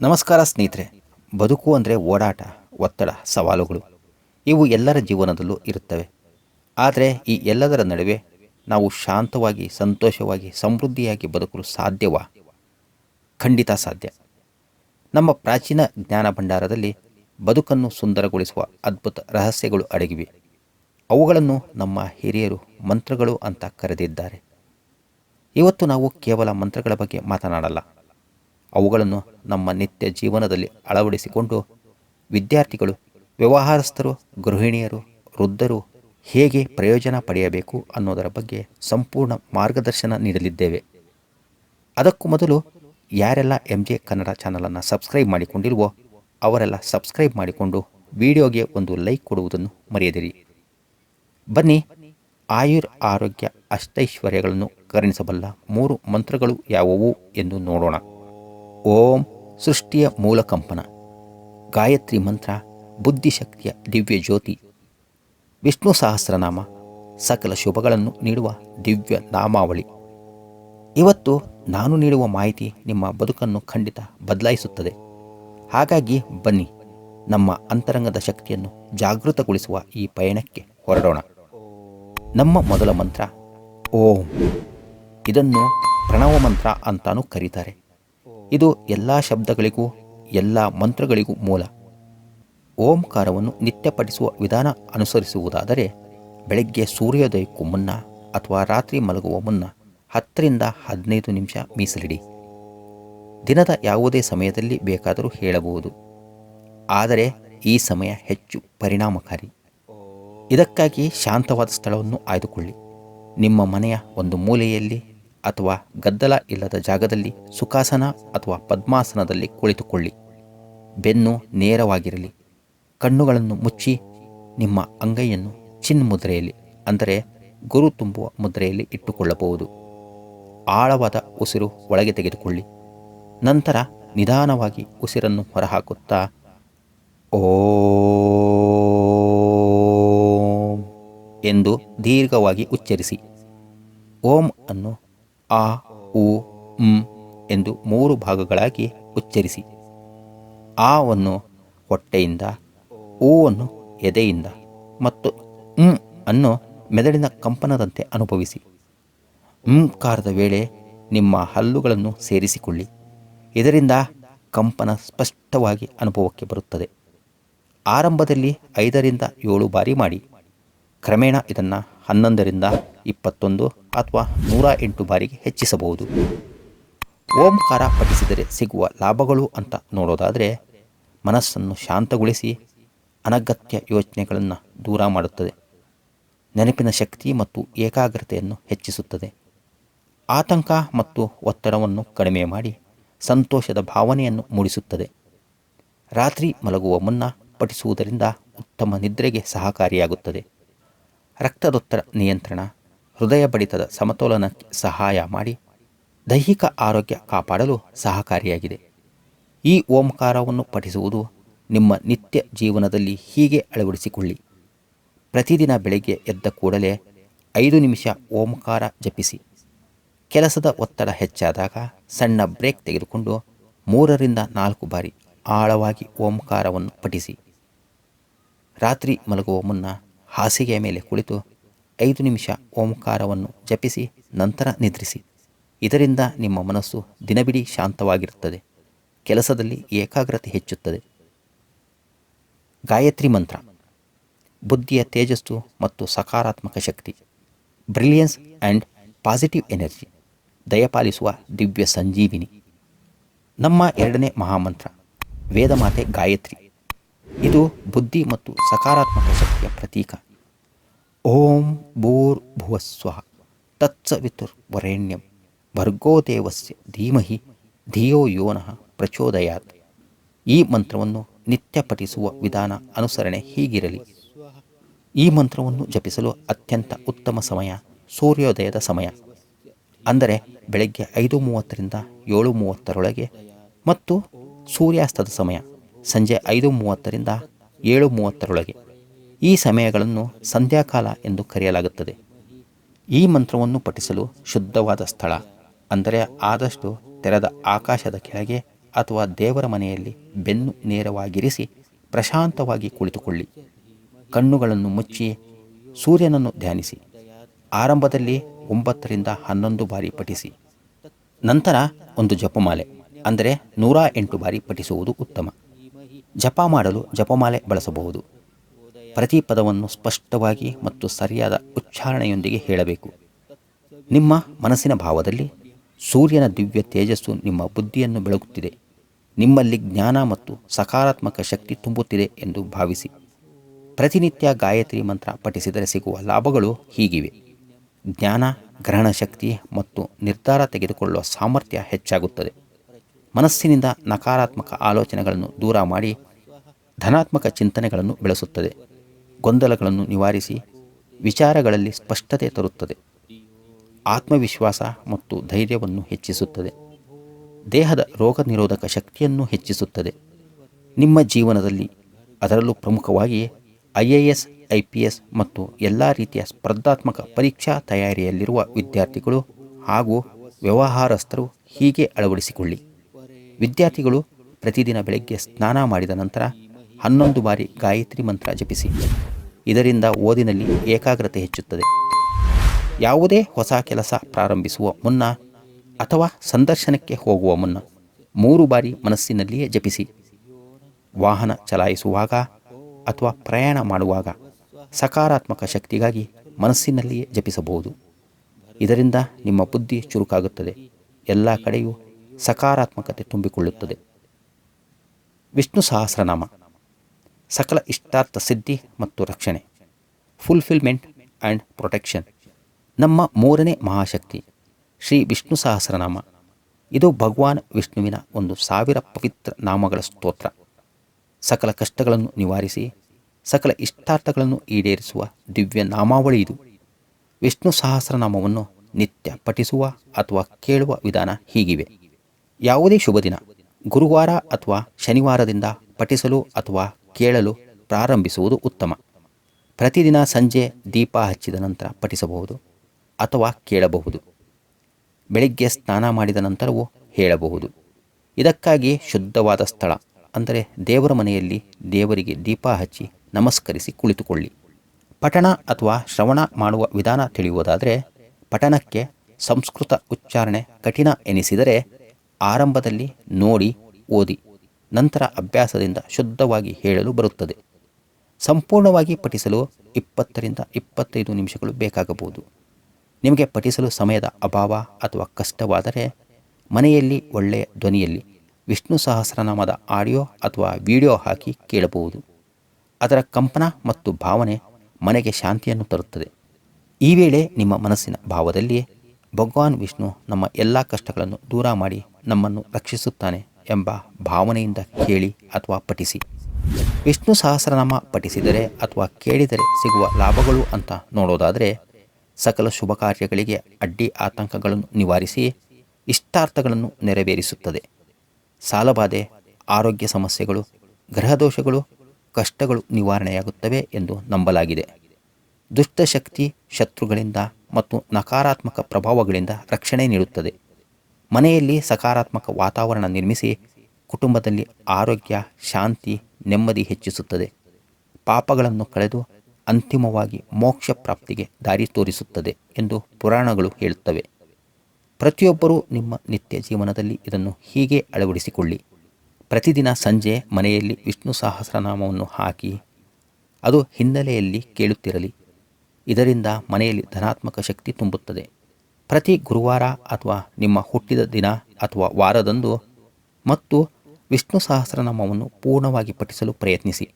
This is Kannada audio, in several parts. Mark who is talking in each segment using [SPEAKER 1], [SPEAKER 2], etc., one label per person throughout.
[SPEAKER 1] ನಮಸ್ಕಾರ ಸ್ನೇಹಿತರೆ. ಬದುಕು ಅಂದರೆ ಓಡಾಟ, ಒತ್ತಡ, ಸವಾಲುಗಳು. ಇವು ಎಲ್ಲರ ಜೀವನದಲ್ಲೂ ಇರುತ್ತವೆ. ಆದರೆ ಈ ಎಲ್ಲದರ ನಡುವೆ ನಾವು ಶಾಂತವಾಗಿ, ಸಂತೋಷವಾಗಿ, ಸಮೃದ್ಧಿಯಾಗಿ ಬದುಕಲು ಸಾಧ್ಯವಾ? ಖಂಡಿತ ಸಾಧ್ಯ. ನಮ್ಮ ಪ್ರಾಚೀನ ಜ್ಞಾನ ಭಂಡಾರದಲ್ಲಿ ಬದುಕನ್ನು ಸುಂದರಗೊಳಿಸುವ ಅದ್ಭುತ ರಹಸ್ಯಗಳು ಅಡಗಿವೆ. ಅವುಗಳನ್ನು ನಮ್ಮ ಹಿರಿಯರು ಮಂತ್ರಗಳು ಅಂತ ಕರೆದಿದ್ದಾರೆ. ಇವತ್ತು ನಾವು ಕೇವಲ ಮಂತ್ರಗಳ ಬಗ್ಗೆ ಮಾತನಾಡಲ್ಲ. ಅವುಗಳನ್ನು ನಮ್ಮ ನಿತ್ಯ ಜೀವನದಲ್ಲಿ ಅಳವಡಿಸಿಕೊಂಡು ವಿದ್ಯಾರ್ಥಿಗಳು, ವ್ಯವಹಾರಸ್ಥರು, ಗೃಹಿಣಿಯರು, ವೃದ್ಧರು ಹೇಗೆ ಪ್ರಯೋಜನ ಪಡೆಯಬೇಕು ಅನ್ನೋದರ ಬಗ್ಗೆ ಸಂಪೂರ್ಣ ಮಾರ್ಗದರ್ಶನ ನೀಡಲಿದ್ದೇವೆ. ಅದಕ್ಕೂ ಮೊದಲು ಯಾರೆಲ್ಲ ಎಂ ಜೆ ಕನ್ನಡ ಚಾನಲನ್ನು ಸಬ್ಸ್ಕ್ರೈಬ್ ಮಾಡಿಕೊಂಡಿಲ್ವೋ ಅವರೆಲ್ಲ ಸಬ್ಸ್ಕ್ರೈಬ್ ಮಾಡಿಕೊಂಡು ವಿಡಿಯೋಗೆ ಒಂದು ಲೈಕ್ ಕೊಡುವುದನ್ನು ಮರೆಯದಿರಿ. ಬನ್ನಿ, ಆಯುರ್ ಆರೋಗ್ಯ ಅಷ್ಟೈಶ್ವರ್ಯಗಳನ್ನು ಕರುಣಿಸಬಲ್ಲ ಮೂರು ಮಂತ್ರಗಳು ಯಾವುವು ಎಂದು ನೋಡೋಣ. ಓಂ ಸೃಷ್ಟಿಯ ಮೂಲ ಕಂಪನ. ಗಾಯತ್ರಿ ಮಂತ್ರ, ಬುದ್ಧಿಶಕ್ತಿಯ ದಿವ್ಯ ಜ್ಯೋತಿ. ವಿಷ್ಣು ಸಹಸ್ರನಾಮ, ಸಕಲ ಶುಭಗಳನ್ನು ನೀಡುವ ದಿವ್ಯ ನಾಮಾವಳಿ. ಇವತ್ತು ನಾನು ನೀಡುವ ಮಾಹಿತಿ ನಿಮ್ಮ ಬದುಕನ್ನು ಖಂಡಿತ ಬದಲಾಯಿಸುತ್ತದೆ. ಹಾಗಾಗಿ ಬನ್ನಿ, ನಮ್ಮ ಅಂತರಂಗದ ಶಕ್ತಿಯನ್ನು ಜಾಗೃತಗೊಳಿಸುವ ಈ ಪಯಣಕ್ಕೆ ಹೊರಡೋಣ. ನಮ್ಮ ಮೊದಲ ಮಂತ್ರ, ಓಂ. ಇದನ್ನು ಪ್ರಣವ ಮಂತ್ರ ಅಂತಾನೂ ಕರೀತಾರೆ. ಇದು ಎಲ್ಲ ಶಬ್ದಗಳಿಗೂ, ಎಲ್ಲ ಮಂತ್ರಗಳಿಗೂ ಮೂಲ. ಓಂಕಾರವನ್ನು ನಿತ್ಯ ಪಠಿಸುವ ವಿಧಾನ ಅನುಸರಿಸುವುದಾದರೆ, ಬೆಳಗ್ಗೆ ಸೂರ್ಯೋದಯಕ್ಕೂ ಮುನ್ನ ಅಥವಾ ರಾತ್ರಿ ಮಲಗುವ ಮುನ್ನ ಹತ್ತರಿಂದ ಹದಿನೈದು ನಿಮಿಷ ಮೀಸಲಿಡಿ. ದಿನದ ಯಾವುದೇ ಸಮಯದಲ್ಲಿ ಬೇಕಾದರೂ ಹೇಳಬಹುದು. ಆದರೆ, ಈ ಸಮಯ ಹೆಚ್ಚು ಪರಿಣಾಮಕಾರಿ. ಇದಕ್ಕಾಗಿ ಶಾಂತವಾದ ಸ್ಥಳವನ್ನು ಆಯ್ದುಕೊಳ್ಳಿ. ನಿಮ್ಮ ಮನೆಯ ಒಂದು ಮೂಲೆಯಲ್ಲಿ ಅಥವಾ ಗದ್ದಲ ಇಲ್ಲದ ಜಾಗದಲ್ಲಿ ಸುಖಾಸನ ಅಥವಾ ಪದ್ಮಾಸನದಲ್ಲಿ ಕುಳಿತುಕೊಳ್ಳಿ. ಬೆನ್ನು ನೇರವಾಗಿರಲಿ. ಕಣ್ಣುಗಳನ್ನು ಮುಚ್ಚಿ ನಿಮ್ಮ ಅಂಗೈಯನ್ನು ಚಿನ್ ಮುದ್ರೆಯಲ್ಲಿ, ಅಂದರೆ ಗುರು ತುಂಬುವ ಮುದ್ರೆಯಲ್ಲಿ ಇಟ್ಟುಕೊಳ್ಳಬಹುದು. ಆಳವಾದ ಉಸಿರು ಒಳಗೆ ತೆಗೆದುಕೊಳ್ಳಿ. ನಂತರ ನಿಧಾನವಾಗಿ ಉಸಿರನ್ನು ಹೊರಹಾಕುತ್ತಾ, ಓ ಎಂದು ದೀರ್ಘವಾಗಿ ಉಚ್ಚರಿಸಿ. ಓಂ ಅನ್ನು ಆ, ಉ, ಮ್ ಎಂದು ಮೂರು ಭಾಗಗಳಾಗಿ ಉಚ್ಚರಿಸಿ. ಆವನ್ನು ಹೊಟ್ಟೆಯಿಂದ, ಊವನ್ನು ಎದೆಯಿಂದ ಮತ್ತು ಉಂ ಅನ್ನು ಮೆದುಳಿನ ಕಂಪನದಂತೆ ಅನುಭವಿಸಿ. ಕಾರದ ವೇಳೆ ನಿಮ್ಮ ಹಲ್ಲುಗಳನ್ನು ಸೇರಿಸಿಕೊಳ್ಳಿ. ಇದರಿಂದ ಕಂಪನ ಸ್ಪಷ್ಟವಾಗಿ ಅನುಭವಕ್ಕೆ ಬರುತ್ತದೆ. ಆರಂಭದಲ್ಲಿ ಐದರಿಂದ ಏಳು ಬಾರಿ ಮಾಡಿ. ಕ್ರಮೇಣ ಇದನ್ನು ಹನ್ನೊಂದರಿಂದ ಇಪ್ಪತ್ತೊಂದು ಅಥವಾ ನೂರ ಎಂಟು ಬಾರಿಗೆ ಹೆಚ್ಚಿಸಬಹುದು. ಓಂಕಾರ ಪಠಿಸಿದರೆ ಸಿಗುವ ಲಾಭಗಳು ಅಂತ ನೋಡೋದಾದರೆ ಮನಸ್ಸನ್ನು ಶಾಂತಗೊಳಿಸಿ ಅನಗತ್ಯ ಯೋಚನೆಗಳನ್ನು ದೂರ ಮಾಡುತ್ತದೆ. ನೆನಪಿನ ಶಕ್ತಿ ಮತ್ತು ಏಕಾಗ್ರತೆಯನ್ನು ಹೆಚ್ಚಿಸುತ್ತದೆ. ಆತಂಕ ಮತ್ತು ಒತ್ತಡವನ್ನು ಕಡಿಮೆ ಮಾಡಿ ಸಂತೋಷದ ಭಾವನೆಯನ್ನು ಮೂಡಿಸುತ್ತದೆ. ರಾತ್ರಿ ಮಲಗುವ ಮುನ್ನ ಪಠಿಸುವುದರಿಂದ ಉತ್ತಮ ನಿದ್ರೆಗೆ ಸಹಕಾರಿಯಾಗುತ್ತದೆ. ರಕ್ತದೊತ್ತಡ ನಿಯಂತ್ರಣ, ಹೃದಯ ಬಡಿತದ ಸಮತೋಲನಕ್ಕೆ ಸಹಾಯ ಮಾಡಿ ದೈಹಿಕ ಆರೋಗ್ಯ ಕಾಪಾಡಲು ಸಹಕಾರಿಯಾಗಿದೆ. ಈ ಓಂಕಾರವನ್ನು ಪಠಿಸುವುದು ನಿಮ್ಮ ನಿತ್ಯ ಜೀವನದಲ್ಲಿ ಹೀಗೆ ಅಳವಡಿಸಿಕೊಳ್ಳಿ. ಪ್ರತಿದಿನ ಬೆಳಗ್ಗೆ ಎದ್ದ ಕೂಡಲೇ ಐದು ನಿಮಿಷ ಓಂಕಾರ ಜಪಿಸಿ. ಕೆಲಸದ ಒತ್ತಡ ಹೆಚ್ಚಾದಾಗ ಸಣ್ಣ ಬ್ರೇಕ್ ತೆಗೆದುಕೊಂಡು ಮೂರರಿಂದ ನಾಲ್ಕು ಬಾರಿ ಆಳವಾಗಿ ಓಂಕಾರವನ್ನು ಪಠಿಸಿ. ರಾತ್ರಿ ಮಲಗುವ ಮುನ್ನ ಹಾಸಿಗೆಯ ಮೇಲೆ ಕುಳಿತು ಐದು ನಿಮಿಷ ಓಂಕಾರವನ್ನು ಜಪಿಸಿ ನಂತರ ನಿದ್ರಿಸಿ. ಇದರಿಂದ ನಿಮ್ಮ ಮನಸ್ಸು ದಿನಬಿಡಿ ಶಾಂತವಾಗಿರುತ್ತದೆ. ಕೆಲಸದಲ್ಲಿ ಏಕಾಗ್ರತೆ ಹೆಚ್ಚುತ್ತದೆ. ಗಾಯತ್ರಿ ಮಂತ್ರ. ಬುದ್ಧಿಯ ತೇಜಸ್ಸು ಮತ್ತು ಸಕಾರಾತ್ಮಕ ಶಕ್ತಿ. Brilliance and positive energy. ದಯಪಾಲಿಸುವ ದಿವ್ಯ ಸಂಜೀವಿನಿ. ನಮ್ಮ ಎರಡನೇ ಮಹಾಮಂತ್ರ. ವೇದಮಾತೆ ಗಾಯತ್ರಿ. ಇದು ಬುದ್ಧಿ ಮತ್ತು ಸಕಾರಾತ್ಮಕ ಶಕ್ತಿಯ ಪ್ರತೀಕ. ಓಂ ಭೂರ್ ಭುವಸ್ವ ತತ್ಸವಿತುರ್ ವರೇಣ್ಯಂ ಭರ್ಗೋ ದೇವಸ್ಯ ಧೀಮಹಿ ಧಿಯೋ ಯೋನಃ ಪ್ರಚೋದಯಾತ್. ಈ ಮಂತ್ರವನ್ನು ನಿತ್ಯ ಪಠಿಸುವ ವಿಧಾನ ಅನುಸರಣೆ ಹೀಗಿರಲಿ. ಈ ಮಂತ್ರವನ್ನು ಜಪಿಸಲು ಅತ್ಯಂತ ಉತ್ತಮ ಸಮಯ ಸೂರ್ಯೋದಯದ ಸಮಯ. ಅಂದರೆ ಬೆಳಗ್ಗೆ ಐದು ಮೂವತ್ತರಿಂದ ಏಳು ಮೂವತ್ತರೊಳಗೆ ಮತ್ತು ಸೂರ್ಯಾಸ್ತದ ಸಮಯ ಸಂಜೆ ಐದು ಮೂವತ್ತರಿಂದ ಏಳು ಮೂವತ್ತರೊಳಗೆ. ಈ ಸಮಯಗಳನ್ನು ಸಂಧ್ಯಾಕಾಲ ಎಂದು ಕರೆಯಲಾಗುತ್ತದೆ. ಈ ಮಂತ್ರವನ್ನು ಪಠಿಸಲು ಶುದ್ಧವಾದ ಸ್ಥಳ, ಅಂದರೆ ಆದಷ್ಟು ತೆರೆದ ಆಕಾಶದ ಕೆಳಗೆ ಅಥವಾ ದೇವರ ಮನೆಯಲ್ಲಿ ಬೆನ್ನು ನೇರವಾಗಿರಿಸಿ ಪ್ರಶಾಂತವಾಗಿ ಕುಳಿತುಕೊಳ್ಳಿ. ಕಣ್ಣುಗಳನ್ನು ಮುಚ್ಚಿ ಸೂರ್ಯನನ್ನು ಧ್ಯಾನಿಸಿ. ಆರಂಭದಲ್ಲಿ ಒಂಬತ್ತರಿಂದ ಹನ್ನೊಂದು ಬಾರಿ ಪಠಿಸಿ. ನಂತರ ಒಂದು ಜಪಮಾಲೆ, ಅಂದರೆ ನೂರ ಎಂಟು ಬಾರಿ ಪಠಿಸುವುದು ಉತ್ತಮ. ಜಪ ಮಾಡಲು ಜಪಮಾಲೆ ಬಳಸಬಹುದು. ಪ್ರತಿ ಪದವನ್ನು ಸ್ಪಷ್ಟವಾಗಿ ಮತ್ತು ಸರಿಯಾದ ಉಚ್ಚಾರಣೆಯೊಂದಿಗೆ ಹೇಳಬೇಕು. ನಿಮ್ಮ ಮನಸ್ಸಿನ ಭಾವದಲ್ಲಿ ಸೂರ್ಯನ ದಿವ್ಯ ತೇಜಸ್ಸು ನಿಮ್ಮ ಬುದ್ಧಿಯನ್ನು ಬೆಳಗುತ್ತಿದೆ. ನಿಮ್ಮಲ್ಲಿ ಜ್ಞಾನ ಮತ್ತು ಸಕಾರಾತ್ಮಕ ಶಕ್ತಿ ತುಂಬುತ್ತಿದೆ ಎಂದು ಭಾವಿಸಿ. ಪ್ರತಿನಿತ್ಯ ಗಾಯತ್ರಿ ಮಂತ್ರ ಪಠಿಸಿದರೆ ಸಿಗುವ ಲಾಭಗಳು ಹೀಗಿವೆ. ಜ್ಞಾನ, ಗ್ರಹಣ ಶಕ್ತಿ ಮತ್ತು ನಿರ್ಧಾರ ತೆಗೆದುಕೊಳ್ಳುವ ಸಾಮರ್ಥ್ಯ ಹೆಚ್ಚಾಗುತ್ತದೆ. ಮನಸ್ಸಿನಿಂದ ನಕಾರಾತ್ಮಕ ಆಲೋಚನೆಗಳನ್ನು ದೂರ ಮಾಡಿ ಧನಾತ್ಮಕ ಚಿಂತನೆಗಳನ್ನು ಬೆಳೆಸುತ್ತದೆ. ಗೊಂದಲಗಳನ್ನು ನಿವಾರಿಸಿ ವಿಚಾರಗಳಲ್ಲಿ ಸ್ಪಷ್ಟತೆ ತರುತ್ತದೆ. ಆತ್ಮವಿಶ್ವಾಸ ಮತ್ತು ಧೈರ್ಯವನ್ನು ಹೆಚ್ಚಿಸುತ್ತದೆ. ದೇಹದ ರೋಗ ನಿರೋಧಕ ಶಕ್ತಿಯನ್ನು ಹೆಚ್ಚಿಸುತ್ತದೆ. ನಿಮ್ಮ ಜೀವನದಲ್ಲಿ ಅದರಲ್ಲೂ ಪ್ರಮುಖವಾಗಿ I A S, I P S ಮತ್ತು ಎಲ್ಲ ರೀತಿಯ ಸ್ಪರ್ಧಾತ್ಮಕ ಪರೀಕ್ಷಾ ತಯಾರಿಯಲ್ಲಿರುವ ವಿದ್ಯಾರ್ಥಿಗಳು ಹಾಗೂ ವ್ಯವಹಾರಸ್ಥರು ಹೀಗೆ ಅಳವಡಿಸಿಕೊಳ್ಳಿ. ವಿದ್ಯಾರ್ಥಿಗಳು ಪ್ರತಿದಿನ ಬೆಳಗ್ಗೆ ಸ್ನಾನ ಮಾಡಿದ ನಂತರ ಹನ್ನೊಂದು ಬಾರಿ ಗಾಯತ್ರಿ ಮಂತ್ರ ಜಪಿಸಿ. ಇದರಿಂದ ಓದಿನಲ್ಲಿ ಏಕಾಗ್ರತೆ ಹೆಚ್ಚುತ್ತದೆ. ಯಾವುದೇ ಹೊಸ ಕೆಲಸ ಪ್ರಾರಂಭಿಸುವ ಮುನ್ನ ಅಥವಾ ಸಂದರ್ಶನಕ್ಕೆ ಹೋಗುವ ಮುನ್ನ ಮೂರು ಬಾರಿ ಮನಸ್ಸಿನಲ್ಲಿಯೇ ಜಪಿಸಿ. ವಾಹನ ಚಲಾಯಿಸುವಾಗ ಅಥವಾ ಪ್ರಯಾಣ ಮಾಡುವಾಗ ಸಕಾರಾತ್ಮಕ ಶಕ್ತಿಗಾಗಿ ಮನಸ್ಸಿನಲ್ಲಿಯೇ ಜಪಿಸಬಹುದು. ಇದರಿಂದ ನಿಮ್ಮ ಬುದ್ಧಿ ಚುರುಕಾಗುತ್ತದೆ. ಎಲ್ಲ ಕಡೆಯೂ ಸಕಾರಾತ್ಮಕತೆ ತುಂಬಿಕೊಳ್ಳುತ್ತದೆ. ವಿಷ್ಣು ಸಹಸ್ರನಾಮ. ಸಕಲ ಇಷ್ಟಾರ್ಥ ಸಿದ್ಧಿ ಮತ್ತು ರಕ್ಷಣೆ ಫುಲ್ಫಿಲ್ಮೆಂಟ್ ಆ್ಯಂಡ್ ಪ್ರೊಟೆಕ್ಷನ್ ನಮ್ಮ ಮೂರನೇ ಮಹಾಶಕ್ತಿ ಶ್ರೀ ವಿಷ್ಣು ಸಹಸ್ರನಾಮ. ಇದು ಭಗವಾನ್ ವಿಷ್ಣುವಿನ ಒಂದು ಸಾವಿರ ಪವಿತ್ರ ನಾಮಗಳ ಸ್ತೋತ್ರ. ಸಕಲ ಕಷ್ಟಗಳನ್ನು ನಿವಾರಿಸಿ, ಸಕಲ ಇಷ್ಟಾರ್ಥಗಳನ್ನು ಈಡೇರಿಸುವ ದಿವ್ಯ ನಾಮಾವಳಿ ಇದು. ವಿಷ್ಣು ಸಹಸ್ರನಾಮವನ್ನು ನಿತ್ಯ ಪಠಿಸುವ ಅಥವಾ ಕೇಳುವ ವಿಧಾನ ಹೀಗಿವೆ. ಯಾವುದೇ ಶುಭ ದಿನ ಗುರುವಾರ ಅಥವಾ ಶನಿವಾರದಿಂದ ಪಠಿಸಲು ಅಥವಾ ಕೇಳಲು ಪ್ರಾರಂಭಿಸುವುದು ಉತ್ತಮ. ಪ್ರತಿದಿನ ಸಂಜೆ ದೀಪ ಹಚ್ಚಿದ ನಂತರ ಪಠಿಸಬಹುದು ಅಥವಾ ಕೇಳಬಹುದು. ಬೆಳಿಗ್ಗೆ ಸ್ನಾನ ಮಾಡಿದ ನಂತರವೂ ಹೇಳಬಹುದು. ಇದಕ್ಕಾಗಿ ಶುದ್ಧವಾದ ಸ್ಥಳ, ಅಂದರೆ ದೇವರ ಮನೆಯಲ್ಲಿ ದೇವರಿಗೆ ದೀಪ ಹಚ್ಚಿ ನಮಸ್ಕರಿಸಿ ಕುಳಿತುಕೊಳ್ಳಿ. ಪಠಣ ಅಥವಾ ಶ್ರವಣ ಮಾಡುವ ವಿಧಾನ ತಿಳಿಯುವುದಾದರೆ, ಪಠಣಕ್ಕೆ ಸಂಸ್ಕೃತ ಉಚ್ಚಾರಣೆ ಕಠಿಣ ಎನಿಸಿದರೆ ಆರಂಭದಲ್ಲಿ ನೋಡಿ, ಓದಿ. ನಂತರ ಅಭ್ಯಾಸದಿಂದ ಶುದ್ಧವಾಗಿ ಹೇಳಲು ಬರುತ್ತದೆ. ಸಂಪೂರ್ಣವಾಗಿ ಪಠಿಸಲು ಇಪ್ಪತ್ತರಿಂದ ಇಪ್ಪತ್ತೈದು ನಿಮಿಷಗಳು ಬೇಕಾಗಬಹುದು. ನಿಮಗೆ ಪಠಿಸಲು ಸಮಯದ ಅಭಾವ ಅಥವಾ ಕಷ್ಟವಾದರೆ ಮನೆಯಲ್ಲಿ ಒಳ್ಳೆಯ ಧ್ವನಿಯಲ್ಲಿ ವಿಷ್ಣು ಸಹಸ್ರನಾಮದ ಆಡಿಯೋ ಅಥವಾ ವಿಡಿಯೋ ಹಾಕಿ ಕೇಳಬಹುದು. ಅದರ ಕಂಪನ ಮತ್ತು ಭಾವನೆ ಮನೆಗೆ ಶಾಂತಿಯನ್ನು ತರುತ್ತದೆ. ಈ ವೇಳೆ ನಿಮ್ಮ ಮನಸ್ಸಿನ ಭಾವದಲ್ಲಿ ಭಗವಾನ್ ವಿಷ್ಣು ನಮ್ಮ ಎಲ್ಲ ಕಷ್ಟಗಳನ್ನು ದೂರ ಮಾಡಿ ನಮ್ಮನ್ನು ರಕ್ಷಿಸುತ್ತಾನೆ. ಎಂಬ ಭಾವನೆಯಿಂದ ಕೇಳಿ ಅಥವಾ ಪಠಿಸಿ. ವಿಷ್ಣು ಸಹಸ್ರನಾಮ ಪಠಿಸಿದರೆ ಅಥವಾ ಕೇಳಿದರೆ ಸಿಗುವ ಲಾಭಗಳು ಅಂತ ನೋಡೋದಾದರೆ, ಸಕಲ ಶುಭ ಕಾರ್ಯಗಳಿಗೆ ಅಡ್ಡಿ ಆತಂಕಗಳನ್ನು ನಿವಾರಿಸಿ ಇಷ್ಟಾರ್ಥಗಳನ್ನು ನೆರವೇರಿಸುತ್ತದೆ. ಸಾಲಬಾಧೆ, ಆರೋಗ್ಯ ಸಮಸ್ಯೆಗಳು ಗ್ರಹದೋಷಗಳು ಕಷ್ಟಗಳು ನಿವಾರಣೆಯಾಗುತ್ತವೆ ಎಂದು ನಂಬಲಾಗಿದೆ. ದುಷ್ಟಶಕ್ತಿ ಶತ್ರುಗಳಿಂದ ಮತ್ತು ನಕಾರಾತ್ಮಕ ಪ್ರಭಾವಗಳಿಂದ ರಕ್ಷಣೆ ನೀಡುತ್ತದೆ. ಮನೆಯಲ್ಲಿ ಸಕಾರಾತ್ಮಕ ವಾತಾವರಣ ನಿರ್ಮಿಸಿ ಕುಟುಂಬದಲ್ಲಿ ಆರೋಗ್ಯ, ಶಾಂತಿ, ನೆಮ್ಮದಿ ಹೆಚ್ಚಿಸುತ್ತದೆ. ಪಾಪಗಳನ್ನು ಕಳೆದು ಅಂತಿಮವಾಗಿ ಮೋಕ್ಷ ಪ್ರಾಪ್ತಿಗೆ ದಾರಿ ತೋರಿಸುತ್ತದೆ ಎಂದು ಪುರಾಣಗಳು ಹೇಳುತ್ತವೆ. ಪ್ರತಿಯೊಬ್ಬರೂ ನಿಮ್ಮ ನಿತ್ಯ ಜೀವನದಲ್ಲಿ ಇದನ್ನು ಹೀಗೆ ಅಳವಡಿಸಿಕೊಳ್ಳಿ. ಪ್ರತಿದಿನ ಸಂಜೆ ಮನೆಯಲ್ಲಿ ವಿಷ್ಣು ಸಹಸ್ರನಾಮವನ್ನು ಹಾಕಿ, ಅದು ಹಿನ್ನೆಲೆಯಲ್ಲಿ ಕೇಳುತ್ತಿರಲಿ. ಇದರಿಂದ ಮನೆಯಲ್ಲಿ ಧನಾತ್ಮಕ ಶಕ್ತಿ ತುಂಬುತ್ತದೆ. ಪ್ರತಿ ಗುರುವಾರ ಅಥವಾ ನಿಮ್ಮ ಹುಟ್ಟಿದ ದಿನ ಅಥವಾ ವಾರದಂದು ಮತ್ತು ವಿಷ್ಣು ಸಹಸ್ರನಾಮವನ್ನು ಪೂರ್ಣವಾಗಿ ಪಠಿಸಲು ಪ್ರಯತ್ನಿಸಿ.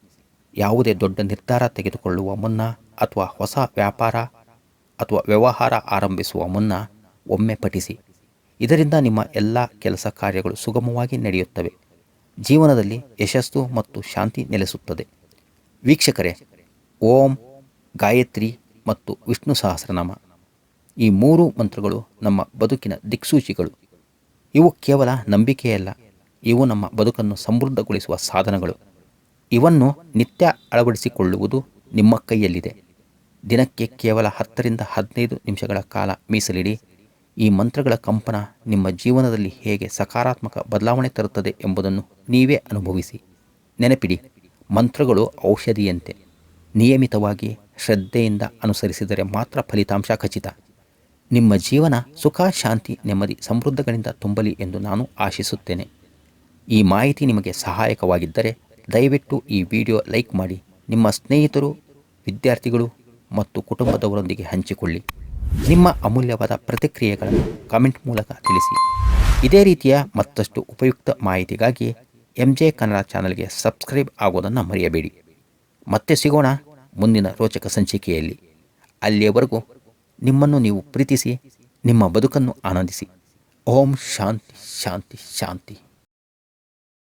[SPEAKER 1] ಯಾವುದೇ ದೊಡ್ಡ ನಿರ್ಧಾರ ತೆಗೆದುಕೊಳ್ಳುವ ಮುನ್ನ ಅಥವಾ ಹೊಸ ವ್ಯಾಪಾರ ಅಥವಾ ವ್ಯವಹಾರ ಆರಂಭಿಸುವ ಮುನ್ನ ಒಮ್ಮೆ ಪಠಿಸಿ. ಇದರಿಂದ ನಿಮ್ಮ ಎಲ್ಲ ಕೆಲಸ ಕಾರ್ಯಗಳು ಸುಗಮವಾಗಿ ನಡೆಯುತ್ತವೆ. ಜೀವನದಲ್ಲಿ ಯಶಸ್ಸು ಮತ್ತು ಶಾಂತಿ ನೆಲೆಸುತ್ತದೆ. ವೀಕ್ಷಕರೇ, ಓಂ ಗಾಯತ್ರಿ ಮತ್ತು ವಿಷ್ಣು ಸಹಸ್ರನಾಮ. ಈ ಮೂರು ಮಂತ್ರಗಳು ನಮ್ಮ ಬದುಕಿನ ದಿಕ್ಸೂಚಿಗಳು. ಇವು ಕೇವಲ ನಂಬಿಕೆಯಲ್ಲ ಇವು ನಮ್ಮ ಬದುಕನ್ನು ಸಮೃದ್ಧಗೊಳಿಸುವ ಸಾಧನಗಳು. ಇವನ್ನು ನಿತ್ಯ ಅಳವಡಿಸಿಕೊಳ್ಳುವುದು ನಿಮ್ಮ ಕೈಯಲ್ಲಿದೆ. ದಿನಕ್ಕೆ ಕೇವಲ ಹತ್ತರಿಂದ ಹದಿನೈದು ನಿಮಿಷಗಳ ಕಾಲ ಮೀಸಲಿಡಿ. ಈ ಮಂತ್ರಗಳ ಕಂಪನ ನಿಮ್ಮ ಜೀವನದಲ್ಲಿ ಹೇಗೆ ಸಕಾರಾತ್ಮಕ ಬದಲಾವಣೆ ತರುತ್ತದೆ ಎಂಬುದನ್ನು ನೀವೇ ಅನುಭವಿಸಿ. ನೆನಪಿಡಿ, ಮಂತ್ರಗಳು ಔಷಧಿಯಂತೆ. ನಿಯಮಿತವಾಗಿ ಶ್ರದ್ಧೆಯಿಂದ ಅನುಸರಿಸಿದರೆ ಮಾತ್ರ ಫಲಿತಾಂಶ ಖಚಿತ. ನಿಮ್ಮ ಜೀವನ ಸುಖ, ಶಾಂತಿ, ನೆಮ್ಮದಿ, ಸಮೃದ್ಧಗಳಿಂದ ತುಂಬಲಿ ಎಂದು ನಾನು ಆಶಿಸುತ್ತೇನೆ. ಈ ಮಾಹಿತಿ ನಿಮಗೆ ಸಹಾಯಕವಾಗಿದ್ದರೆ ದಯವಿಟ್ಟು ಈ ವಿಡಿಯೋ ಲೈಕ್ ಮಾಡಿ, ನಿಮ್ಮ ಸ್ನೇಹಿತರು, ವಿದ್ಯಾರ್ಥಿಗಳು ಮತ್ತು ಕುಟುಂಬದವರೊಂದಿಗೆ ಹಂಚಿಕೊಳ್ಳಿ. ನಿಮ್ಮ ಅಮೂಲ್ಯವಾದ ಪ್ರತಿಕ್ರಿಯೆಗಳನ್ನು ಕಾಮೆಂಟ್ ಮೂಲಕ ತಿಳಿಸಿ. ಇದೇ ರೀತಿಯ ಮತ್ತಷ್ಟು ಉಪಯುಕ್ತ ಮಾಹಿತಿಗಾಗಿ ಎಂ ಜೆ ಕನ್ನಡ ಚಾನಲ್ಗೆ ಸಬ್ಸ್ಕ್ರೈಬ್ ಆಗೋದನ್ನು ಮರೆಯಬೇಡಿ. ಮತ್ತೆ ಸಿಗೋಣ ಮುಂದಿನ ರೋಚಕ ಸಂಚಿಕೆಯಲ್ಲಿ. ಅಲ್ಲಿಯವರೆಗೂ ನಿಮ್ಮನ್ನು ನೀವು ಪ್ರೀತಿಸಿ ನಿಮ್ಮ ಬದುಕನ್ನು ಆನಂದಿಸಿ. ಓಂ ಶಾಂತಿ ಶಾಂತಿ ಶಾಂತಿ.